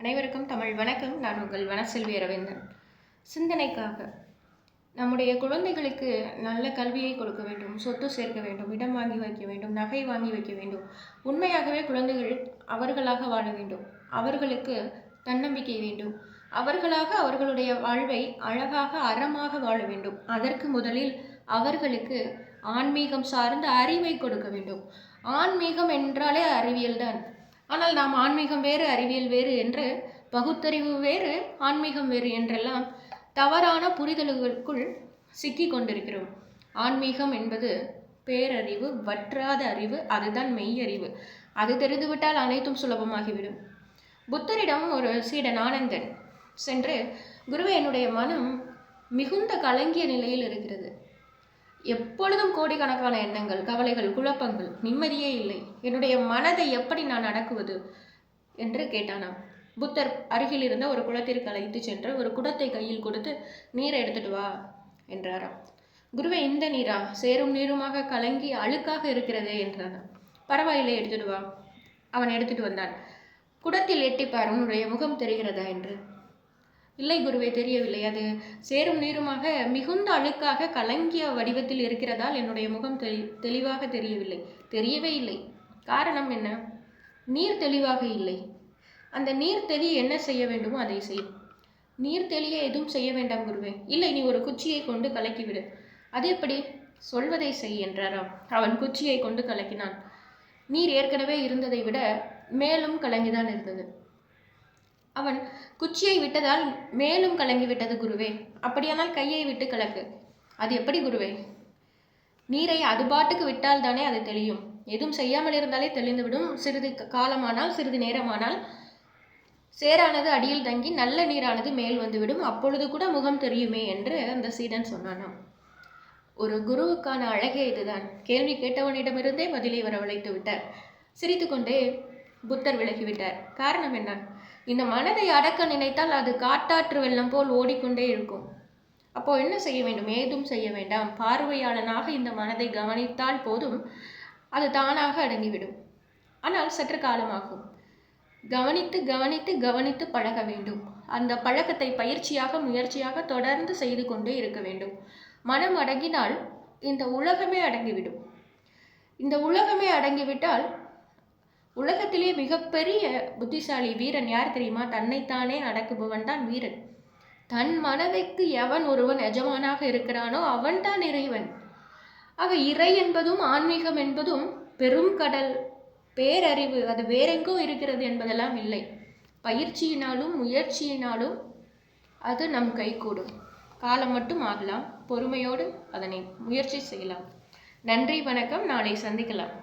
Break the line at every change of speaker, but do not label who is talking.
அனைவருக்கும் தமிழ் வணக்கம். நான் உங்கள் வனசெல்வி அரவிந்தன். சிந்தனைக்காக. நம்முடைய குழந்தைகளுக்கு நல்ல கல்வியை கொடுக்க வேண்டும் சொத்து சேர்க்க வேண்டும் இடம் வாங்கி வைக்க வேண்டும் நகை வாங்கி வைக்க வேண்டும். உண்மையாகவே குழந்தைகள் அவர்களாக வாழ வேண்டும். அவர்களுக்கு தன்னம்பிக்கை வேண்டும். அவர்களாக அவர்களுடைய வாழ்வை அழகாக அறமாக வாழ வேண்டும். அதற்கு முதலில் அவர்களுக்கு ஆன்மீகம் சார்ந்த அறிவை கொடுக்க வேண்டும். ஆன்மீகம் என்றாலே அறிவியல் தான் ஆனால் நாம் ஆன்மீகம் வேறு அறிவியல் வேறு என்று பகுத்தறிவு வேறு ஆன்மீகம் வேறு என்றெல்லாம் தவறான புரிதல்களுக்குள் சிக்கி கொண்டிருக்கிறோம். ஆன்மீகம் என்பது பேரறிவு வற்றாத அறிவு அதுதான் மெய்யறிவு. அது தெரிந்துவிட்டால் அனைத்தும் சுலபமாகிவிடும். புத்தரிடம் ஒரு சீடன் ஆனந்தன் சென்று குருவே என்னுடைய மனம் மிகுந்த கலங்கிய நிலையில் இருக்கிறது. எப்பொழுதும் கோடிக்கணக்கான எண்ணங்கள் கவலைகள் குழப்பங்கள் நிம்மதியே இல்லை. என்னுடைய மனதை எப்படி நான் அடக்குவது என்று கேட்டானாம். புத்தர் அருகில் இருந்த ஒரு குளத்திற்கு அழைத்து சென்று ஒரு குடத்தை கையில் கொடுத்து நீரை எடுத்துட்டு வா என்றாராம். குருவே இந்த நீரா? சேரும் நீருமாக கலங்கி அழுக்காக இருக்கிறதே என்றான் பரவாயில்லை எடுத்துட்டு வா. அவன் எடுத்துட்டு வந்தான். குடத்தில் எட்டிப்பார் உன்னுடைய முகம் தெரிகிறதா? என்று. இல்லை குருவே தெரியவில்லை. அது சேரும் நீருமாக மிகுந்த அழுக்காக கலங்கிய வடிவத்தில் இருக்கிறதால் என்னுடைய முகம் தெளி தெளிவாக தெரியவில்லை. தெரியவே இல்லை. காரணம் என்ன? நீர் தெளிவாக இல்லை. அந்த நீர் தெளி என்ன செய்ய வேண்டுமோ அதை செய். நீர் தெளிய எதுவும் செய்ய வேண்டாம் குருவே. இல்லை நீ ஒரு குச்சியை கொண்டு கலக்கிவிடு. அது எப்படி? சொல்வதை செய் என்றாராம். அவன் குச்சியை கொண்டு கலக்கினான். நீர் ஏற்கனவே இருந்ததை விட மேலும் கலங்கிதான் இருந்தது. அவன் குச்சியை விட்டதால் மேலும் கலங்கிவிட்டது குருவே. அப்படியானால் கையை விட்டு கலக்கு. அது எப்படி குருவே? நீரை அது பாட்டுக்கு விட்டால் தானே அது தெளியும். எதுவும் செய்யாமல் இருந்தாலே தெளிந்துவிடும். சிறிது காலமானால் சிறிது நேரமானால் சேரானது அடியில் தங்கி நல்ல நீரானது மேல் வந்துவிடும். அப்பொழுது கூட முகம் தெரியுமே என்று அந்த சீடன் சொன்னானாம். ஒரு குருவுக்கான அழகே இதுதான். கேள்வி கேட்டவனிடமிருந்தே பதிலை வரவழைத்து விட்டார் சிரித்துக்கொண்டே புத்தர் விலகிவிட்டார். காரணம் என்ன? இந்த மனதை அடக்க நினைத்தால் அது காட்டாற்று வெள்ளம் போல் ஓடிக்கொண்டே இருக்கும். அப்போ என்ன செய்ய வேண்டும்? ஏதும் செய்ய வேண்டாம். பார்வையாளனாக இந்த மனதை கவனித்தால் போதும். அது தானாக அடங்கிவிடும். ஆனால் சற்று காலமாகும். கவனித்து கவனித்து கவனித்து பழக வேண்டும். அந்த பழக்கத்தை பயிற்சியாக முயற்சியாக தொடர்ந்து செய்து கொண்டே இருக்க வேண்டும். மனம் அடங்கினால் இந்த உலகமே அடங்கிவிடும். இந்த உலகமே அடங்கிவிட்டால் உலகத்திலே மிகப்பெரிய புத்திசாலி வீரன் யார் தெரியுமா? தன்னைத்தானே அடக்குபவன் தான் வீரன். தன் மனதைக்கு எவன் ஒருவன் எஜமானாக இருக்கிறானோ அவன்தான் இறைவன். ஆக இறை என்பதும் ஆன்மீகம் என்பதும் பெரும் கடல் பேரறிவு அது வேறெங்கோ இருக்கிறது என்பதெல்லாம் இல்லை. பயிற்சியினாலும் முயற்சியினாலும் அது நம் கைகூடும். காலம் மட்டும் ஆகலாம். பொறுமையோடு அதனை முயற்சி செய்யலாம். நன்றி வணக்கம். நாளை சந்திக்கலாம்.